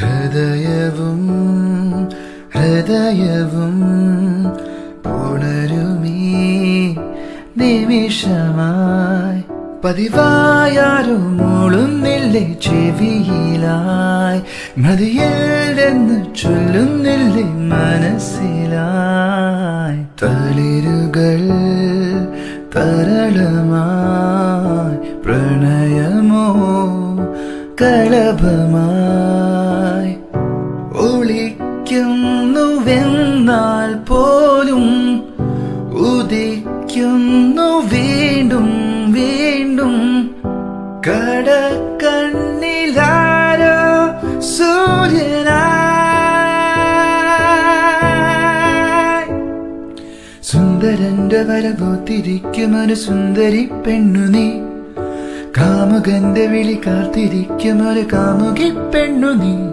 ഹൃദയവും ഹൃദയവും പുണരുമീ നിമിഷമായി. പതിവായാരും മൂളുന്നില്ലേ ചെവിയിലായി. മതിയെന്ന് ചൊല്ലുന്നില്ലേ മനസ്സിലായി. തളിരുകൾ തരളമായി. പ്രണയമോ കളഭമായി ഒളിക്കുന്നുവെന്നാൽ പോലും ഉദിക്കുന്നു വീണ്ടും വീണ്ടും. കടക്കണ്ണിലാരോ സൂര്യനായി? സുന്ദരന്റെ വരപോത്തിരിക്കുമൊരു സുന്ദരി പെണ്ണു നീ. കാമുകന്റെ വിളി കാത്തിരിക്കുമൊരു കാമുകി പെണ്ണു നീ.